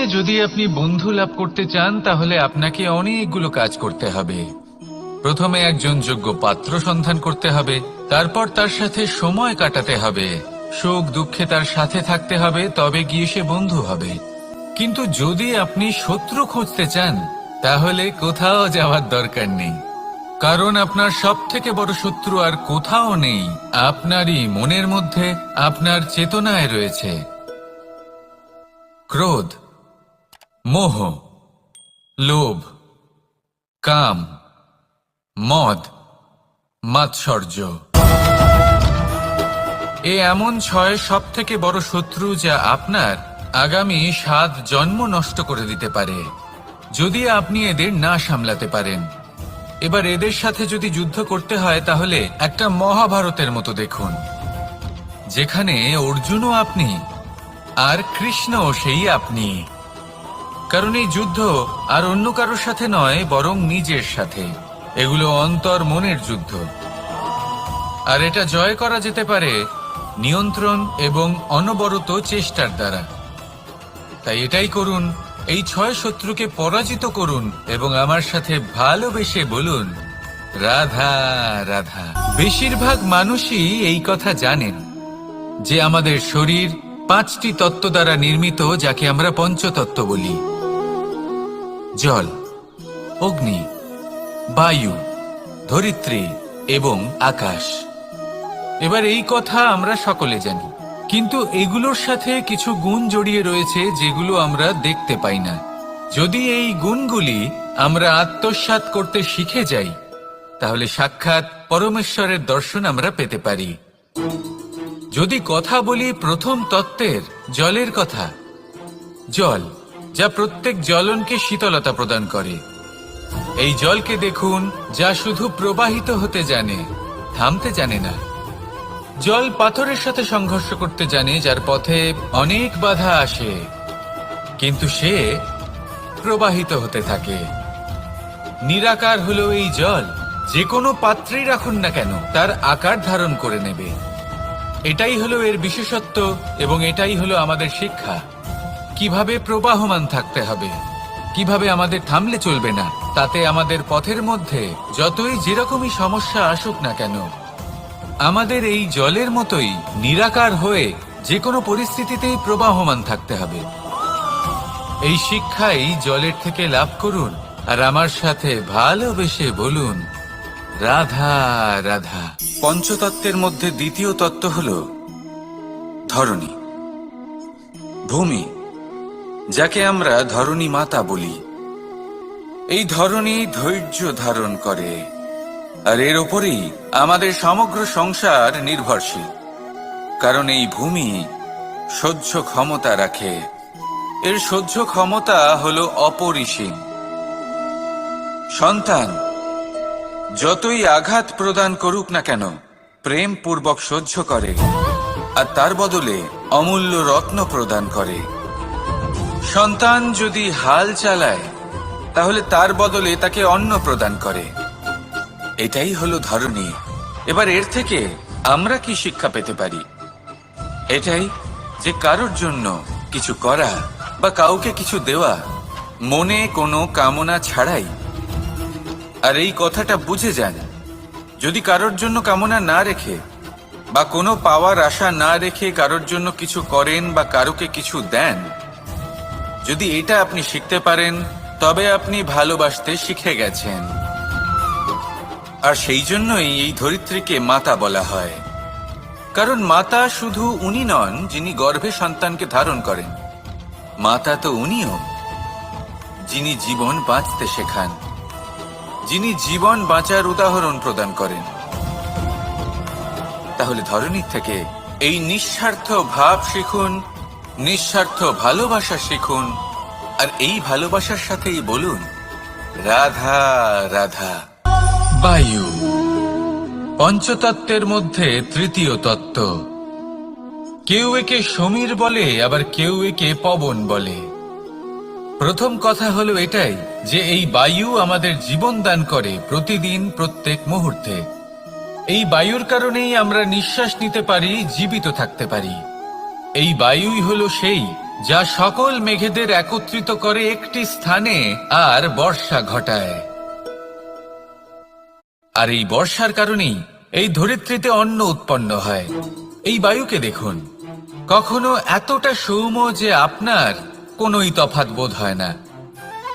জীবনে যদি আপনি বন্ধু লাভ করতে চান, তাহলে আপনাকে অনেকগুলো কাজ করতে হবে। প্রথমে একজন যোগ্য পাত্র সন্ধান করতে হবে, তারপর তার সাথে সময় কাটাতে হবে। সুখ দুঃখে তার সাথে থাকতে হবে, তবে গিয়ে সে বন্ধু হবে। কিন্তু যদি আপনি শত্রু খুঁজতে চান, তাহলে কোথাও যাওয়ার দরকার নেই। কারণ আপনার সব থেকে বড় শত্রু আর কোথাও নেই। আপনারই মনের মধ্যে আপনার চেতনায় রয়েছে। ক্রোধ। মোহ, লোভ, কাম, মদ, মাৎসর্য। এ এমন ছয় সব থেকে বড় শত্রু যা আপনার আগামী সাত জন্ম নষ্ট করে দিতে পারে, যদি আপনি এদের না সামলাতে পারেন। এবার এদের সাথে যদি যুদ্ধ করতে হয়, তাহলে একটা মহাভারতের মতো দেখুন, যেখানে অর্জুনও আপনি আর কৃষ্ণও সেই আপনি। কারণ এই যুদ্ধ আর অন্য কারোর সাথে নয়, বরং নিজের সাথে। এগুলো অন্তর মনের যুদ্ধ। আর এটা জয় করা যেতে পারে নিয়ন্ত্রণ এবং অনবরত চেষ্টার দ্বারা। তাই এটাই করুন, এই ছয় শত্রুকে পরাজিত করুন এবং আমার সাথে ভালোবেসে বলুন, রাধা রাধা। বেশিরভাগ মানুষই এই কথা জানেন যে আমাদের শরীর পাঁচটি তত্ত্ব দ্বারা নির্মিত, যাকে আমরা পঞ্চতত্ত্ব বলি। জল, অগ্নি, বায়ু, ধরিত্রী এবং আকাশ। এবার এই কথা আমরা সকলে জানি, কিন্তু এগুলোর সাথে কিছু গুণ জড়িয়ে রয়েছে যেগুলো আমরা দেখতে পাই না। যদি এই গুণগুলি আমরা আত্মসাৎ করতে শিখে যাই, তাহলে সাক্ষাৎ পরমেশ্বরের দর্শন আমরা পেতে পারি। যদি কথা বলি প্রথম তত্ত্বের, জলের কথা, জল যা প্রত্যেক জ্বলনকে শীতলতা প্রদান করে। এই জলকে দেখুন, যা শুধু প্রবাহিত হতে জানে, থামতে জানে না। জল পাথরের সাথে সংঘর্ষ করতে জানে, যার পথে অনেক বাধা আসে। কিন্তু সে প্রবাহিত হতে থাকে। নিরাকার হলো এই জল, যে কোনো পাত্রেই রাখুন না কেন, তার আকার ধারণ করে নেবে। এটাই হলো এর বিশেষত্ব, এবং এটাই হলো আমাদের শিক্ষা। কীভাবে প্রবাহমান থাকতে হবে? কীভাবে আমাদের থামলে চলবে না? তাতে আমাদের পথের মধ্যে যতই যেরকমই সমস্যা আসুক না কেন, আমাদের এই জলের মতোই নিরাকার হয়ে যে কোনো পরিস্থিতিতেই প্রবাহমান থাকতে হবে। এই শিক্ষাই জলের থেকে লাভ করুন, আর আমার সাথে ভালোবেসে বলুন, রাধা রাধা। পঞ্চতত্ত্বের মধ্যে দ্বিতীয় তত্ত্ব হল ধরণী, ভূমি। যাকে আমরা ধরণী মাতা বলি। এই ধরণী ধৈর্য ধারণ করে, আর এর ওপরেই আমাদের সমগ্র সংসার নির্ভরশীল। কারণ এই ভূমি সহ্য ক্ষমতা রাখে। এর সহ্য ক্ষমতা হল অপরিসীম। সন্তান, যতই আঘাত প্রদান করুক না কেন প্রেম পূর্বক সহ্য করে, আর তার বদলে অমূল্য রত্ন প্রদান করে। সন্তান যদি হাল চালায়, তাহলে তার বদলে তাকে অন্ন প্রদান করে। এটাই হলো ধরনী এবার এর থেকে আমরা কি শিক্ষা পেতে পারি? এটাই যে কারোর জন্য কিছু করা বা কাউকে কিছু দেওয়া মনে কোনো কামনা ছাড়াই। আর এই কথাটা বুঝে যান, যদি কারোর জন্য কামনা না রেখে বা কোনো পাওয়ার আশা না রেখে কারোর জন্য কিছু করেন বা কারোকে কিছু দেন যদি এটা আপনি শিখতে পারেন, তবে আপনি ভালোবাসতে শিখে গেছেন। আর সেই জন্যই এই ধরিত্রীকে মাতা বলা হয়। কারণ মাতা শুধু উনি নন, যিনি গর্ভে সন্তানকে ধারণ করেন। মাতা তো উনিও, যিনি জীবন বাঁচতে শেখান, যিনি জীবন বাঁচার উদাহরণ প্রদান করেন। তাহলে ধরনীর থেকে এই নিঃস্বার্থ ভাব শিখুন নিঃস্বার্থ ভালোবাসা শিখুন। আর এই ভালোবাসার সাথেই বলুন, রাধা রাধা। বায়ু, পঞ্চতত্ত্বের মধ্যে তৃতীয় তত্ত্ব। কেউ একে সমীর বলে, আবার কেউ একে পবন বলে। প্রথম কথা হলো এটাই, যে এই বায়ু আমাদের জীবন দান করে প্রতিদিন, প্রত্যেক মুহূর্তে। এই বায়ুর কারণেই আমরা নিঃশ্বাস নিতে পারি, জীবিত থাকতে পারি। এই বায়ুই হলো সেই, যা সকল মেঘেদের একত্রিত করে একটি স্থানে আর বর্ষা ঘটায়। আর এই বর্ষার কারণেই এই ধরিত্রীতে অন্ন উৎপন্ন হয়। এই বায়ুকে দেখুন। কখনো এতটা সৌম্য যে আপনার কোনোই তফাৎ বোধ হয় না।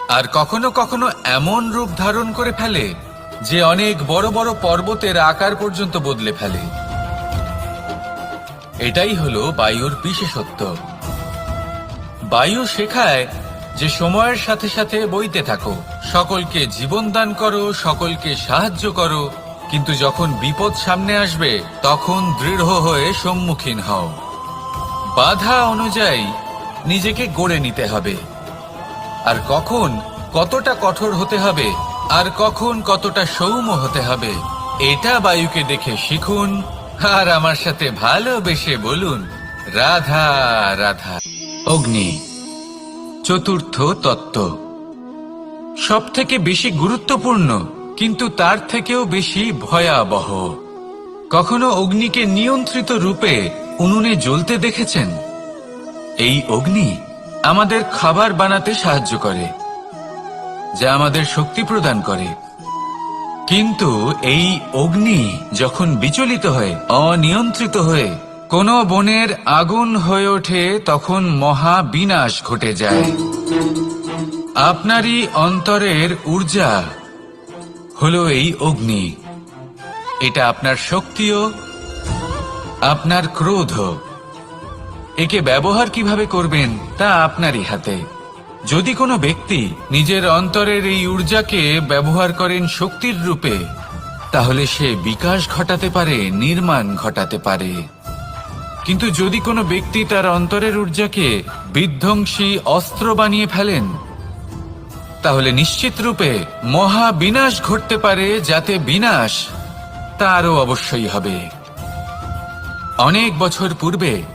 আর কখনো কখনো এমন রূপ ধারণ করে ফেলে যে অনেক বড় বড় পর্বতের আকার পর্যন্ত বদলে ফেলে। এটাই হলো বায়ুর বিশেষত্ব। বায়ু শেখায় যে সময়ের সাথে সাথে বইতে থাকো, সকলকে জীবন দান করো, সকলকে সাহায্য করো, কিন্তু যখন বিপদ সামনে আসবে, তখন দৃঢ় হয়ে সম্মুখীন হও। বাধা অনুযায়ী নিজেকে গড়ে নিতে হবে। আর কখন কতটা কঠোর হতে হবে, আর কখন কতটা সৌম্য হতে হবে, এটা বায়ুকে দেখে শিখুন আর আমার সাথে ভালোবেসে বলুন, রাধা রাধা। অগ্নি, চতুর্থ তত্ত্ব। সব থেকে বেশি গুরুত্বপূর্ণ, কিন্তু তার থেকেও বেশি ভয়াবহ। কখনো অগ্নিকে নিয়ন্ত্রিত রূপে উনুনে জ্বলতে দেখেছেন? এই অগ্নি আমাদের খাবার বানাতে সাহায্য করে, যা আমাদের শক্তি প্রদান করে। কিন্তু এই অগ্নি যখন বিচলিত হয়ে, অনিয়ন্ত্রিত হয়ে কোন বনের আগুন হয়ে ওঠে, তখন মহা বিনাশ ঘটে যায়। আপনারই অন্তরের ঊর্জা হলো এই অগ্নি। এটা আপনার শক্তিও, আপনার ক্রোধ একে ব্যবহার কীভাবে করবেন, তা আপনারই হাতে। যদি কোনো ব্যক্তি নিজের অন্তরের এই ঊর্জাকে ব্যবহার করেন শক্তির রূপে, তাহলে সে বিকাশ ঘটাতে পারে, নির্মাণ ঘটাতে পারে। কিন্তু যদি কোনো ব্যক্তি তার অন্তরের ঊর্জাকে বিধ্বংসী অস্ত্র বানিয়ে ফেলেন, তাহলে নিশ্চিত রূপে মহা বিনাশ ঘটতে পারে, যাতে বিনাশ তারও অবশ্যই হবে। অনেক বছর পূর্বে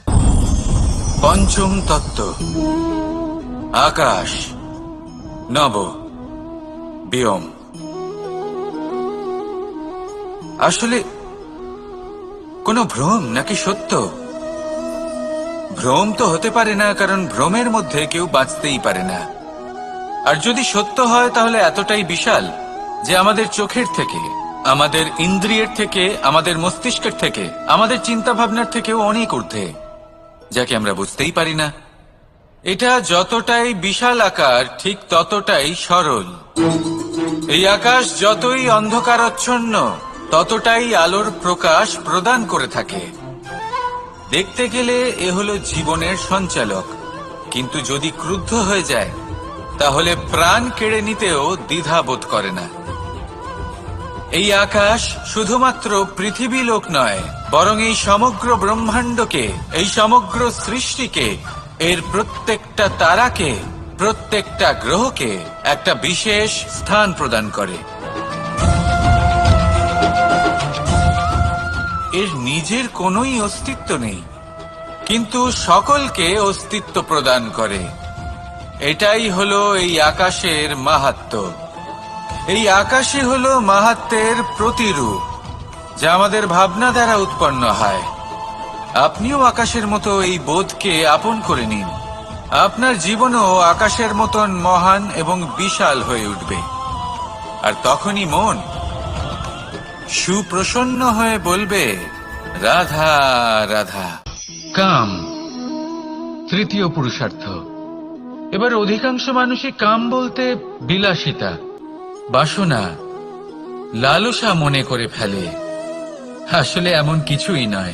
পঞ্চম তত্ত্ব। আকাশ। নব। বিয়ম। আসলে কোনো ভ্রম নাকি সত্য? ভ্রম তো হতে পারে না, কারণ ভ্রমের মধ্যে কেউ বাঁচতেই পারে না। আর যদি সত্য হয়, তাহলে এতটাই বিশাল যে আমাদের চোখের থেকে, আমাদের ইন্দ্রিয়ের থেকে, আমাদের মস্তিষ্কের থেকে, আমাদের চিন্তা ভাবনার থেকেও অনেক ঊর্ধ্বে। যাকে আমরা বুঝতেই পারি না, এটা যতটাই বিশাল আকার, ঠিক ততটাই সরল। এই আকাশ যতই অন্ধকারচ্ছন্ন, ততটাই আলোর প্রকাশ প্রদান করে থাকে। দেখতে গেলে এ হলো জীবনের সঞ্চালক। কিন্তু যদি ক্রুদ্ধ হয়ে যায়, তাহলে প্রাণ কেড়ে নিতেও দ্বিধা বোধ করে না। এই আকাশ শুধুমাত্র পৃথিবী লোক নয়, বরং এই সমগ্র ব্রহ্মাণ্ডকে, এই সমগ্র সৃষ্টিকে, এর প্রত্যেকটা তারাকে, প্রত্যেকটা গ্রহকে একটা বিশেষ স্থান প্রদান করে। এর নিজের কোনোই অস্তিত্ব নেই, কিন্তু সকলকে অস্তিত্ব প্রদান করে। এটাই হলো এই আকাশের মাহাত্ম্য এই আকাশই হল মাহাত্মের প্রতিরূপ, যা আমাদের ভাবনা দ্বারা উৎপন্ন হয়। আপনিও আকাশের মতো এই বোধকে আপন করে নিন। আপনার জীবনও আকাশের মতন মহান এবং বিশাল হয়ে উঠবে। আর তখনই মন সুপ্রসন্ন হয়ে বলবে, রাধা রাধা। কাম, তৃতীয় পুরুষার্থ। এবার অধিকাংশ মানুষই কাম বলতে বিলাসিতা। বাসনা লালসা মনে করে ফেলে। আসলে এমন কিছুই নয়।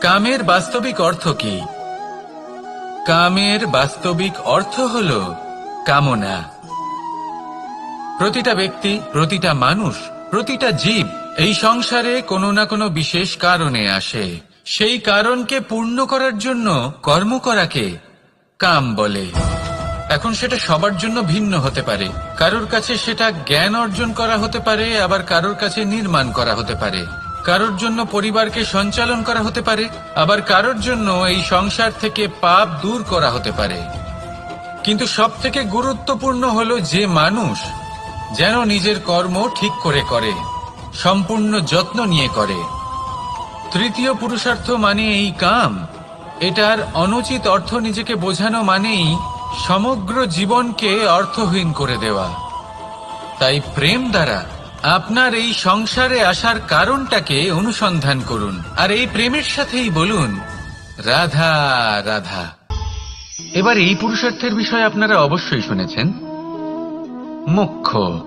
কামের বাস্তবিক অর্থ কি? কামের বাস্তবিক অর্থ হল কামনা। প্রতিটা ব্যক্তি, প্রতিটা মানুষ, প্রতিটা জীব এই সংসারে কোনো না কোনো বিশেষ কারণে আসে। সেই কারণকে পূর্ণ করার জন্য কর্ম করাকে কাম বলে। এখন সেটা সবার জন্য ভিন্ন হতে পারে। কারোর কাছে সেটা জ্ঞান অর্জন করা হতে পারে, আবার কারোর কাছে নির্মাণ করা হতে পারে। কারোর জন্য পরিবারকে সঞ্চালন করা হতে পারে, আবার কারোর জন্য এই সংসার থেকে পাপ দূর করা হতে পারে। কিন্তু সব থেকে গুরুত্বপূর্ণ হলো যে মানুষ যেন নিজের কর্ম ঠিক করে করে, সম্পূর্ণ যত্ন নিয়ে করে। তৃতীয় পুরুষার্থ মানে এই কাম। এটার অনুচিত অর্থ নিজেকে বোঝানো মানেই সমগ্র জীবনকে অর্থহীন করে দেওয়া। তাই প্রেম দ্বারা আপনার এই সংসারে আসার কারণটাকে অনুসন্ধান করুন। আর এই প্রেমের সাথেই বলুন, রাধা রাধা। এবার এই পুরুষার্থের বিষয়ে আপনারা অবশ্যই শুনেছেন। মুখ্য,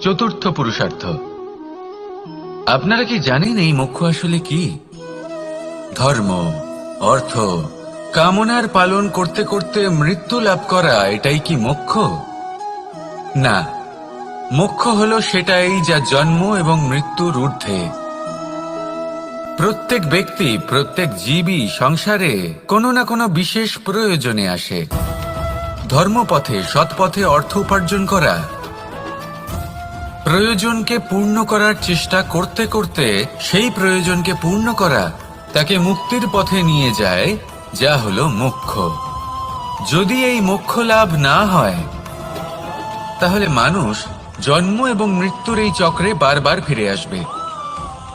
চতুর্থ পুরুষার্থ। আপনারা কি জানেন এই মোক্ষ আসলে কি? ধর্ম, অর্থ। কামনার পালন করতে করতে মৃত্যু লাভ করা, এটাই কি মোক্ষ? না। মোক্ষ হলো সেটাই যা জন্ম এবং মৃত্যুর ঊর্ধ্বে। প্রত্যেক ব্যক্তি, প্রত্যেক জীবই সংসারে কোনো না কোনো বিশেষ প্রয়োজনে আসে। ধর্মপথে, সৎপথে অর্থ উপার্জন করা। প্রয়োজনকে পূর্ণ করার চেষ্টা করতে করতে সেই প্রয়োজনকে পূর্ণ করা তাকে মুক্তির পথে নিয়ে যায় যা হলো মোক্ষ যদি এই মোক্ষ লাভ না হয়, তাহলে মানুষ জন্ম এবং মৃত্যুর এই চক্রে বারবার ফিরে আসবে।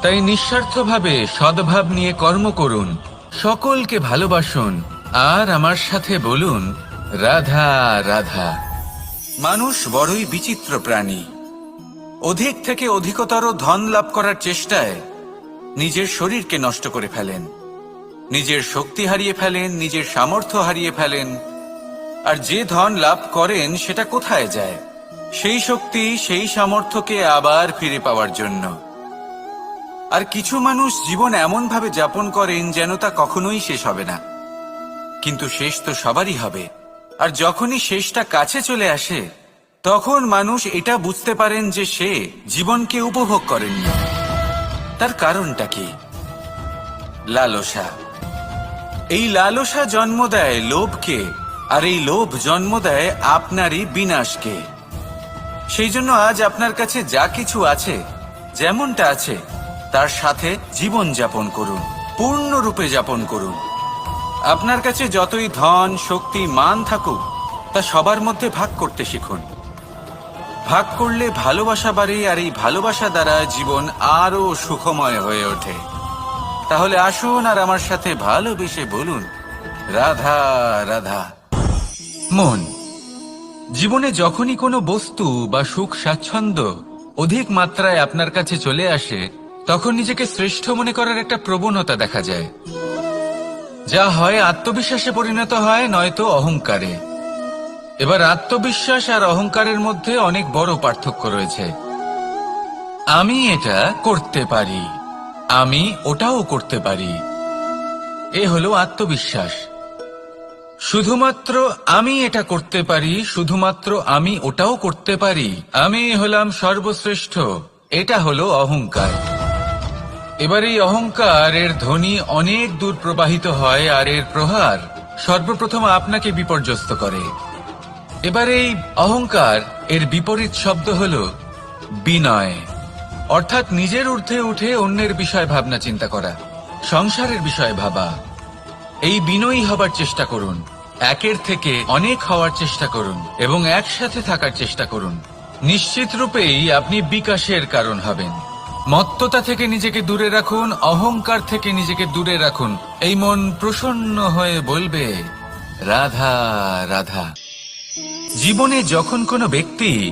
তাই নিঃস্বার্থভাবে সদ্ভাব নিয়ে কর্ম করুন, সকলকে ভালোবাসুন, আর আমার সাথে বলুন, রাধা রাধা। মানুষ বড়ই বিচিত্র প্রাণী। অধিক থেকে অধিকতর ধন লাভ করার চেষ্টায় নিজের শরীরকে নষ্ট করে ফেলেন। নিজের শক্তি হারিয়ে ফেলেন, নিজের সামর্থ্য হারিয়ে ফেলেন। আর যে ধন লাভ করেন, সেটা কোথায় যায়? সেই শক্তি, সেই সামর্থ্যকে আবার ফিরে পাওয়ার জন্য। আর কিছু মানুষ জীবন এমনভাবে যাপন করেন যেন তা কখনোই শেষ হবে না। কিন্তু শেষ তো সবারই হবে। আর যখনই শেষটা কাছে চলে আসে, তখন মানুষ এটা বুঝতে পারেন যে সে জীবনকে উপভোগ করেননি। তার কারণটা কি? লালসা। এই লালসা জন্ম দেয় লোভকে, আর এই লোভ জন্ম দেয় আপনারই বিনাশকে। সেই জন্য আজ আপনার কাছে যা কিছু আছে, যেমনটা আছে, তার সাথে জীবন যাপন করুন, পূর্ণরূপে যাপন করুন। আপনার কাছে যতই ধন, শক্তি, মান থাকুক, তা সবার মধ্যে ভাগ করতে শিখুন। ভাগ করলে ভালোবাসা বাড়ে, আর এই ভালোবাসা দ্বারা জীবন আরও সুখময় হয়ে ওঠে। তাহলে আসুন আর আমার সাথে ভালোবেসে বলুন। রাধা রাধা। মন, জীবনে যখনই কোনো বস্তু বা সুখ, স্বাচ্ছন্দ্য অধিক মাত্রায় আপনার কাছে চলে আসে, তখন নিজেকে শ্রেষ্ঠ মনে করার একটা প্রবণতা দেখা যায়। যা হয় আত্মবিশ্বাসে পরিণত হয়, নয়তো অহংকারে। এবার আত্মবিশ্বাস আর অহংকারের মধ্যে অনেক বড় পার্থক্য রয়েছে। আমি এটা করতে পারি। আমি ওটাও করতে পারি। এ হলো আত্মবিশ্বাস। শুধুমাত্র আমি এটা করতে পারি, শুধুমাত্র আমি ওটাও করতে পারি। আমি হলাম সর্বশ্রেষ্ঠ। এটা হলো অহংকার। এবার এই অহংকার, এর ধ্বনি অনেক দূর প্রবাহিত হয় আর এর প্রহার সর্বপ্রথম আপনাকে বিপর্যস্ত করে। এবার এই অহংকার, এর বিপরীত শব্দ হল বিনয়। অর্থাৎ নিজের ঊর্ধ্বে উঠে অন্যের বিষয় ভাবনা চিন্তা করা, সংসারের বিষয়ে ভাবা। এই বিনয়ী হবার চেষ্টা করুন, একের থেকে অনেক হওয়ার চেষ্টা করুন এবং একসাথে থাকার চেষ্টা করুন। নিশ্চিত রূপেই আপনি বিকাশের কারণ হবেন। মত্ততা থেকে নিজেকে দূরে রাখুন, অহংকার থেকে নিজেকে দূরে রাখুন। এই মন প্রসন্ন হয়ে বলবে, রাধা রাধা। জীবনে যখন কোনো ব্যক্তি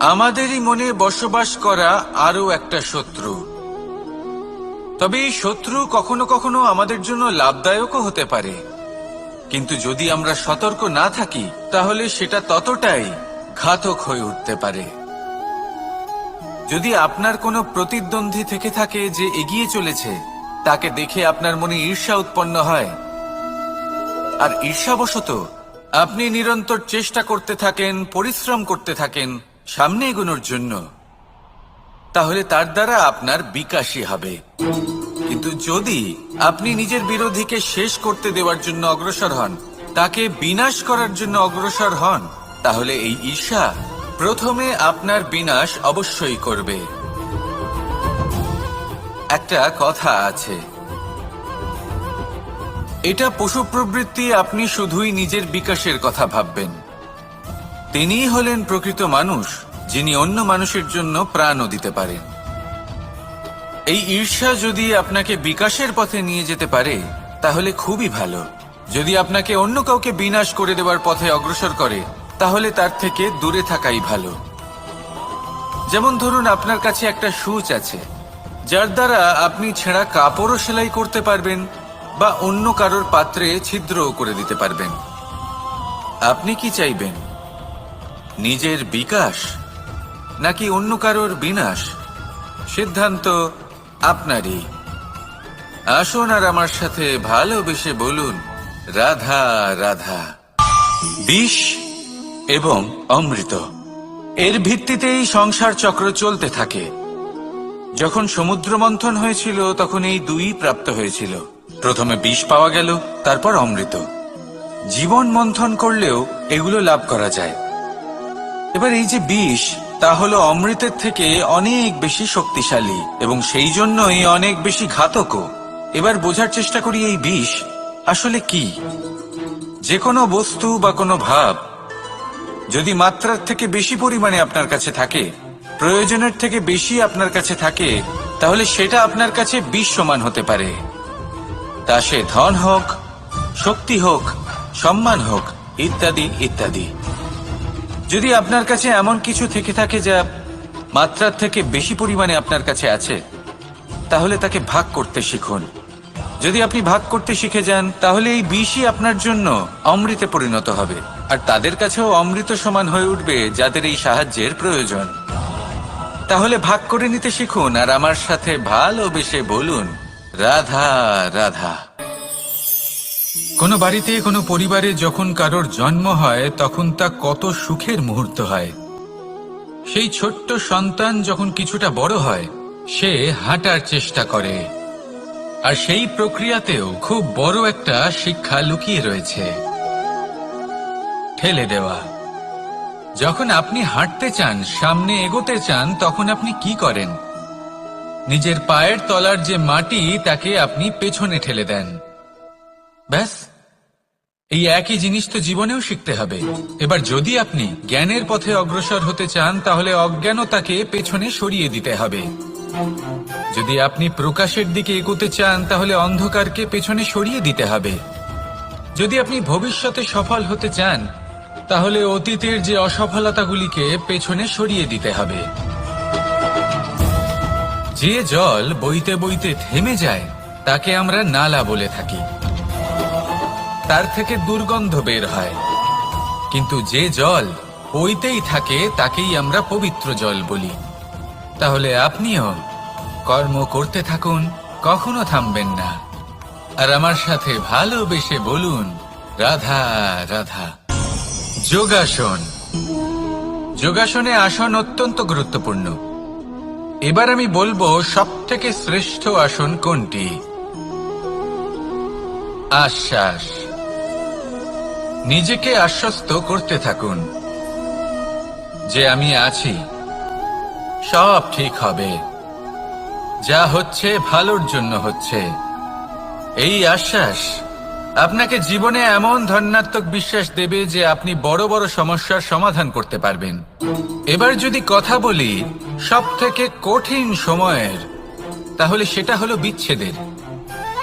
আমাদেরই মনে বসবাস করা আরও একটা শত্রু। তবে এই শত্রু কখনো কখনো আমাদের জন্য লাভদায়কও হতে পারে। কিন্তু যদি আমরা সতর্ক না থাকি, তাহলে সেটা ততটাই ঘাতক হয়ে উঠতে পারে। যদি আপনার কোনো প্রতিদ্বন্দ্বী থেকে থাকে যে এগিয়ে চলেছে, তাকে দেখে আপনার মনে ঈর্ষা উৎপন্ন হয়। আর ঈর্ষাবশত, আপনি নিরন্তর চেষ্টা করতে থাকেন, পরিশ্রম করতে থাকেন সামনে এগোনোর জন্য। তাহলে তার দ্বারা আপনার বিকাশই হবে। কিন্তু যদি আপনি নিজের বিরোধীকে শেষ করতে দেওয়ার জন্য অগ্রসর হন, তাকে বিনাশ করার জন্য অগ্রসর হন, তাহলে এই ঈর্ষা প্রথমে আপনার বিনাশ অবশ্যই করবে। একটা কথা আছে। এটা পশু প্রবৃত্তি আপনি শুধুই নিজের বিকাশের কথা ভাববেন। তিনিই হলেন প্রকৃত মানুষ, যিনি অন্য মানুষের জন্য প্রাণও দিতে পারেন। এই ঈর্ষা যদি আপনাকে বিকাশের পথে নিয়ে যেতে পারে, তাহলে খুবই ভালো। যদি আপনাকে অন্য কাউকে বিনাশ করে দেওয়ার পথে অগ্রসর করে, তাহলে তার থেকে দূরে থাকাই ভালো। যেমন ধরুন, আপনার কাছে একটা সুচ আছে, যার দ্বারা আপনি ছেঁড়া কাপড়ও সেলাই করতে পারবেন বা অন্য কারোর পাত্রে ছিদ্রও করে দিতে পারবেন। আপনি কি চাইবেন? নিজের বিকাশ নাকি অন্য কারোর বিনাশ? সিদ্ধান্ত আপনারই। আসুন আর আমার সাথে ভালোবেসে বলুন, রাধা রাধা। বিষ এবং অমৃত, এর ভিত্তিতেই সংসার চক্র চলতে থাকে। যখন সমুদ্র মন্থন হয়েছিল, তখন এই দুই প্রাপ্ত হয়েছিল। প্রথমে বিষ পাওয়া গেল, তারপর অমৃত। জীবন মন্থন করলেও এগুলো লাভ করা যায়। এবার এই যে বিষ, তা হলো অমৃতের থেকে অনেক বেশি শক্তিশালী, এবং সেই জন্যই অনেক বেশি ঘাতকও। এবার বোঝার চেষ্টা করি এই বিষ আসলে কি? যে কোনো বস্তু বা কোনো ভাব, যদি মাত্রার থেকে বেশি পরিমাণে আপনার কাছে থাকে, প্রয়োজনের থেকে বেশি আপনার কাছে থাকে, তাহলে সেটা আপনার কাছে বিষ সমান হতে পারে। তা সে ধন হোক, শক্তি হোক, সম্মান হোক, ইত্যাদি ইত্যাদি। যদি আপনার কাছে এমন কিছু থেকে থাকে যা মাত্রার থেকে বেশি পরিমাণে আপনার কাছে আছে, তাহলে তাকে ভাগ করতে শিখুন। যদি আপনি ভাগ করতে শিখে যান, তাহলে এই বিষই আপনার জন্য অমৃতে পরিণত হবে। আর তাদের কাছেও অমৃত সমান হয়ে উঠবে যাদের এই সাহায্যের প্রয়োজন। তাহলে ভাগ করে নিতে শিখুন, আর আমার সাথে ভালোবেসে বলুন, রাধা রাধা। কোনো বাড়িতে, কোনো পরিবারে যখন কারোর জন্ম হয়, তখন তা কত সুখের মুহূর্ত হয়। সেই ছোট্ট সন্তান যখন কিছুটা বড় হয়, সে হাঁটার চেষ্টা করে। আর সেই প্রক্রিয়াতেও খুব বড় একটা শিক্ষা লুকিয়ে রয়েছে। ঠেলে দেওয়া। যখন আপনি হাঁটতে চান, সামনে এগোতে চান, তখন আপনি কি করেন? নিজের পায়ের তলার যে মাটি, তাকে আপনি পেছনে ঠেলে দেন। ব্যাস। এই একই জিনিস তো জীবনেও শিখতে হবে। এবার যদি আপনি জ্ঞানের পথে অগ্রসর হতে চান, তাহলে অজ্ঞানতাকে পেছনে সরিয়ে দিতে হবে। যদি আপনি প্রকাশের দিকে এগোতে চান, তাহলে অন্ধকারকে পেছনে সরিয়ে দিতে হবে। যদি আপনি ভবিষ্যতে সফল হতে চান, তাহলে অতীতের যে অসফলতাগুলিকে পেছনে সরিয়ে দিতে হবে। যে জল বইতে বইতে থেমে যায়, তাকে আমরা নালা বলে থাকি। তার থেকে দুর্গন্ধ বের হয়। কিন্তু যে জল বইতেই থাকে, তাকেই আমরা পবিত্র জল বলি। তাহলে আপনিও কর্ম করতে থাকুন, কখনো থামবেন না। আর আমার সাথে ভালোবেসে বলুন, রাধা রাধা। যোগাসন। যোগাসনে আসন অত্যন্ত গুরুত্বপূর্ণ। এবার আমি বলব সব থেকে শ্রেষ্ঠ আসন কোনটি? আশ্বাস। নিজেকে আশ্বস্ত করতে থাকুন। যে আমি আছি, সব ঠিক হবে। যা হচ্ছে, ভালোর জন্য হচ্ছে। এই আশ্বাস আপনাকে জীবনে এমন ধন্যাত্মক বিশ্বাস দেবে যে আপনি বড় বড় সমস্যার সমাধান করতে পারবেন। এবার যদি কথা বলি সব থেকে কঠিন সময়ের, তাহলে সেটা হলো বিচ্ছেদের।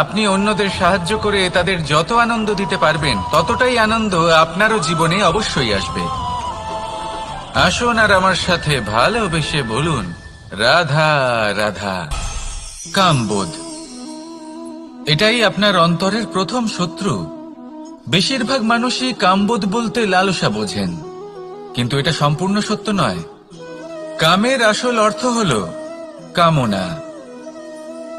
আপনি অন্যদের সাহায্য করে তাদের যত আনন্দ দিতে পারবেন, ততটাই আনন্দ আপনারও জীবনে অবশ্যই আসবে। আসুন আর আমার সাথে ভালোবেসে বলুন, রাধা রাধা, কামবোধ। এটাই আপনার অন্তরের প্রথম শত্রু। বেশিরভাগ মানুষই কামবোধ বলতে লালসা বোঝেন, কিন্তু এটা সম্পূর্ণ সত্য নয়। কামের আসল অর্থ হল কামনা।